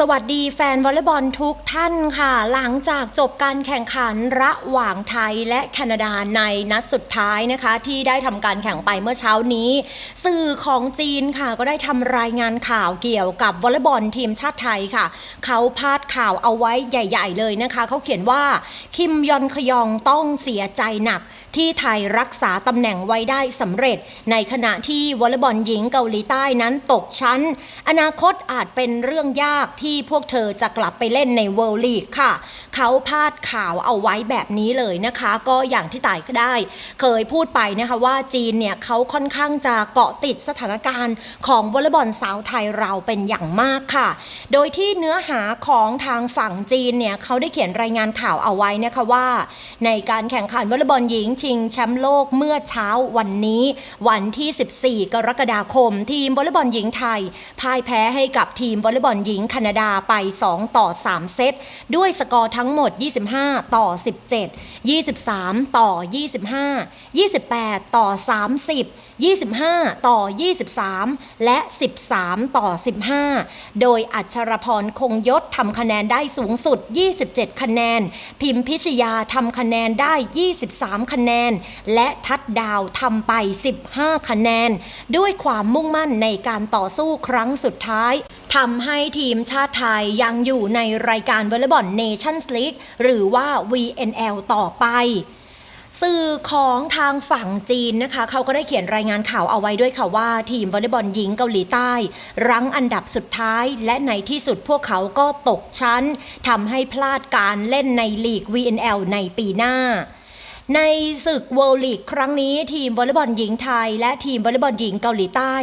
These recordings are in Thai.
สวัสดีแฟนวอลเลย์บอลทุกท่านค่ะ หลังจากจบการแข่งขันระหว่างไทยและแคนาดาในนัดสุดท้ายนะคะ ที่ได้ทำการแข่งไปเมื่อเช้านี้ สื่อของจีนค่ะ ก็ได้ทำรายงานข่าวเกี่ยวกับวอลเลย์บอลทีมชาติไทยค่ะ เขาพาดข่าวเอาไว้ใหญ่ ๆ เลยนะคะ เขาเขียนว่าคิมยอนขยองต้องเสียใจหนัก ที่ไทยรักษาตำแหน่งไว้ได้สำเร็จ ในขณะที่วอลเลย์บอลหญิงเกาหลีใต้นั้นตกชั้น อนาคตอาจเป็นเรื่องยากที่ที่พวกเธอจะกลับไปเล่นในเวิลด์ลีกค่ะ เขาพาดข่าวเอาไว้แบบนี้เลยนะคะ ก็อย่างที่ต่ายก็ได้ เคยพูดไปนะคะว่าจีนเนี่ยเขาค่อนข้างจะเกาะติดสถานการณ์ของวอลเลย์บอลสาวไทยเราเป็นอย่างมากค่ะ โดยที่เนื้อหาของทางฝั่งจีนเนี่ยเขาได้เขียนรายงานข่าวเอาไว้นะคะว่า ในการแข่งขันวอลเลย์บอลหญิงชิงแชมป์โลกเมื่อเช้าวันนี้ วันที่ 14 กรกฎาคม ทีมวอลเลย์บอลหญิงไทยพ่ายแพ้ให้กับทีมวอลเลย์บอลหญิงแคนาดาไป 2 ต่อ 3 เซต ด้วยสกอร์ทั้งหมด 25 ต่อ 17 23 ต่อ 25 28 ต่อ 30 25 ต่อ 23 และ 13 ต่อ 15 โดยอัชรพรคงยศทำคะแนนได้สูงสุด 27 คะแนน พิมพิชยาทำคะแนนได้ 23 คะแนน และทัดดาวทำไป 15 คะแนน ด้วยความมุ่งมั่นในการต่อสู้ครั้งสุดท้าย ทำให้ทีมชาติไทยยังอยู่ในรายการวอลเลย์บอลเนชั่นส์ลีกหรือว่า VNL ต่อไปสื่อของทางฝั่งจีนนะคะ เขาก็ได้เขียนรายงานข่าวเอาไว้ด้วยค่ะว่า ทีมวอลเลย์บอลหญิงเกาหลีใต้ รั้งอันดับสุดท้าย และในที่สุดพวกเขาก็ตกชั้นทำให้พลาดการเล่นในลีก VNL ในปีหน้า ในศึก World League ครั้งนี้ทีมวอลเลย์บอลหญิงไทย และทีมวอลเลย์บอลหญิงเกาหลีใต้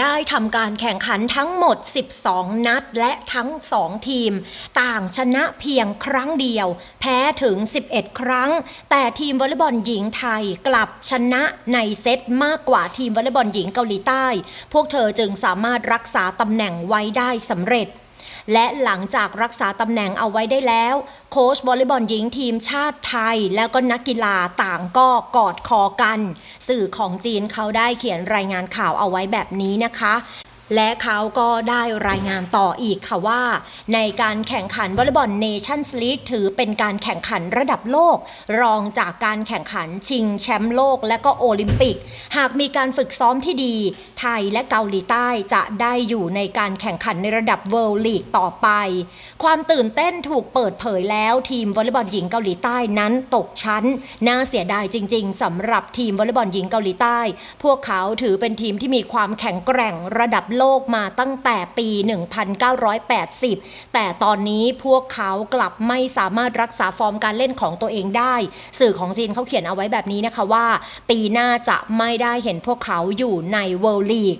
ได้ทำการแข่งขันทั้งหมด 12 นัด และทั้ง 2 ทีม ต่างชนะเพียงครั้งเดียว แพ้ถึง 11 ครั้ง แต่ทีมวอลเลย์บอลหญิงไทยกลับชนะในเซตมากกว่าทีมวอลเลย์บอลหญิงเกาหลีใต้ พวกเธอจึงสามารถรักษาตำแหน่งไว้ได้สำเร็จ และหลังจากรักษาตำแหน่งเอาไว้ได้แล้ว โค้ชวอลเลย์บอลหญิงทีมชาติไทย แล้วก็นักกีฬาต่างก็กอดคอกัน สื่อของจีนเขาได้เขียนรายงานข่าวเอาไว้แบบนี้นะคะ และเขาก็ได้รายงานต่ออีกค่ะว่า ในการแข่งขันวอลเลย์บอลเนชั่นส์ลีกถือเป็นการแข่งขันระดับโลก รองจากการแข่งขันชิงแชมป์โลกและก็โอลิมปิก หากมีการฝึกซ้อมที่ดี ไทยและเกาหลีใต้จะได้อยู่ในการแข่งขันในระดับ World League ต่อไป ความตื่นเต้นถูกเปิดเผยแล้วทีมวอลเลย์บอลหญิงเกาหลีใต้นั้นตกชั้น น่าเสียดายจริง ๆสำหรับทีมวอลเลย์บอลหญิงเกาหลีใต้ พวกเขาถือเป็นทีมที่มีความแข็งแกร่งระดับโลโลกมาตั้งแต่ปี 1980 แต่ตอนนี้พวกเขากลับไม่สามารถรักษาฟอร์มการเล่นของตัวเองได้ สื่อของจีนเขาเขียนเอาไว้แบบนี้นะคะว่า ปีหน้าจะไม่ได้เห็นพวกเขาอยู่ในเวิลด์ลีก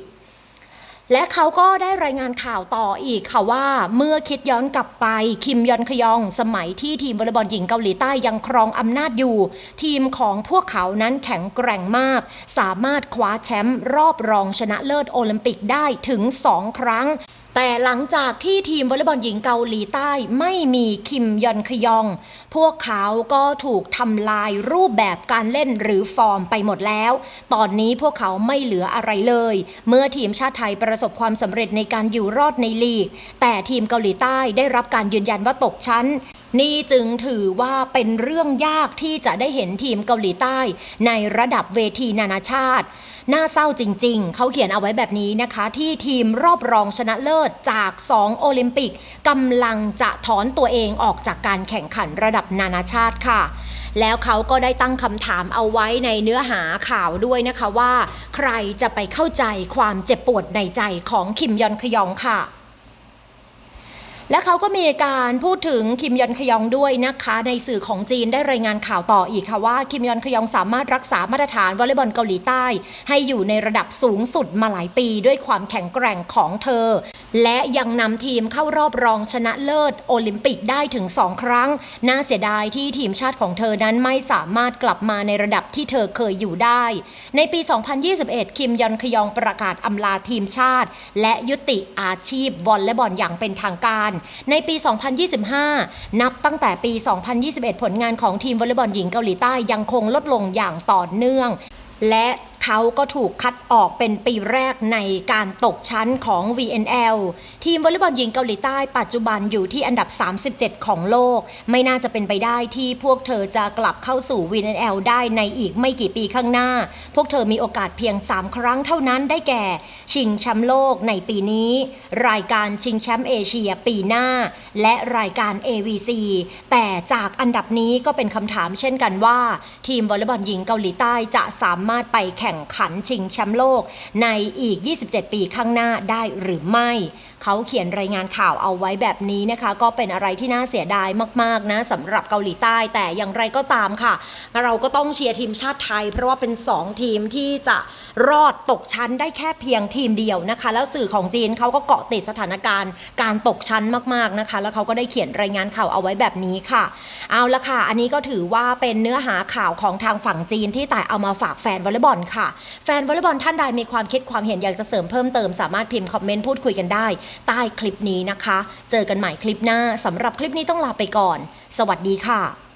และเขาก็ได้รายงานข่าวต่ออีกค่ะว่า เมื่อคิดย้อนกลับไปคิมยอนขยอง สมัยที่ทีมวอลเลย์บอลหญิงเกาหลีใต้ยังครองอำนาจอยู่ ทีมของพวกเขานั้นแข็งแกร่งมาก สามารถคว้าแชมป์รอบรองชนะเลิศโอลิมปิกได้ถึง 2 ครั้งแต่หลังจากที่ทีมวอลเลย์บอลหญิงเกาหลีใต้ไม่มีคิมยอนขยอง พวกเขาก็ถูกทำลายรูปแบบการเล่นหรือฟอร์มไปหมดแล้ว ตอนนี้พวกเขาไม่เหลืออะไรเลย เมื่อทีมชาติไทยประสบความสำเร็จในการอยู่รอดในลีก แต่ทีมเกาหลีใต้ได้รับการยืนยันว่าตกชั้น นี่จึงถือว่าเป็นเรื่องยากที่จะได้เห็นทีมเกาหลีใต้ในระดับเวทีนานาชาติ น่าเศร้าจริงๆ เขาเขียนเอาไว้แบบนี้นะคะ ที่ทีมรอบรองชนะเลิศจาก 2 โอลิมปิกกำลังจะถอนตัวเองออกจากการแข่งขันระดับนานาชาติค่ะ แล้วเขาก็ได้ตั้งคำถามเอาไว้ในเนื้อหาข่าวด้วยนะคะว่า ใครจะไปเข้าใจความเจ็บปวดในใจของคิมยอนขยองค่ะ และเขาก็มีการพูดถึงคิมยอนขยองด้วยนะคะ ในสื่อของจีนได้รายงานข่าวต่ออีกค่ะว่าคิมยอนขยองสามารถรักษามาตรฐานวอลเลย์บอลเกาหลีใต้ ให้อยู่ในระดับสูงสุดมาหลายปีด้วยความแข็งแกร่งของเธอ และยังนำทีมเข้ารอบรองชนะเลิศโอลิมปิกได้ถึง 2 ครั้ง น่าเสียดายที่ทีมชาติของเธอนั้นไม่สามารถกลับมาในระดับที่เธอเคยอยู่ได้ ในปี 2021 คิมยอนขยองประกาศอำลาทีมชาติ และยุติอาชีพวอลเลย์บอลอย่างเป็นทางการในปี 2025 นับตั้งแต่ปี 2021 ผลงานของทีมวอลเลย์บอลหญิงเกาหลีใต้ยังคงลดลงอย่างต่อเนื่อง และเขาก็ถูกคัดออกเป็นปีแรกในการตกชั้นของ VNL ทีมวอลเลย์บอลหญิงเกาหลีใต้ปัจจุบันอยู่ที่อันดับ 37 ของโลก ไม่น่าจะเป็นไปได้ที่พวกเธอจะกลับเข้าสู่ VNL ได้ในอีกไม่กี่ปีข้างหน้า พวกเธอมีโอกาสเพียง 3 ครั้งเท่านั้นได้แก่ ชิงแชมป์โลกในปีนี้ รายการชิงแชมป์เอเชียปีหน้า และรายการ AVC แต่จากอันดับนี้ก็เป็นคำถามเช่นกันว่า ทีมวอลเลย์บอลหญิงเกาหลีใต้จะสามารถไปแข่งขันชิงแชมป์โลกในอีก 27 ปีข้างหน้าได้หรือไม่ เขาเขียนรายงานข่าวเอาไว้แบบนี้นะคะ ก็เป็นอะไรที่น่าเสียดายมากๆนะสำหรับเกาหลีใต้แต่อย่างไรก็ตามค่ะ เราก็ต้องเชียร์ทีมชาติไทย เพราะว่าเป็น 2 ทีมที่จะรอดตกชั้นได้แค่เพียงทีมเดียวนะคะ แล้วสื่อของจีนเขาก็เกาะติดสถานการณ์การตกชั้นมากๆนะคะ แล้วเขาก็ได้เขียนรายงานข่าวเอาไว้แบบนี้ค่ะ เอาละค่ะ อันนี้ก็ถือว่าเป็นเนื้อหาข่าวของทางฝั่งจีนที่แต่เอามาฝากแฟนวอลเลย์บอลค่ะ แฟนวอลเลย์บอลท่านใดมีความคิดความเห็นอยากจะเสริมเพิ่มเติมสามารถพิมพ์คอมเมนต์พูดคุยกันได้ ใต้คลิปนี้นะคะ เจอกันใหม่คลิปหน้าสำหรับคลิปนี้ต้องลาไปก่อน สวัสดีค่ะ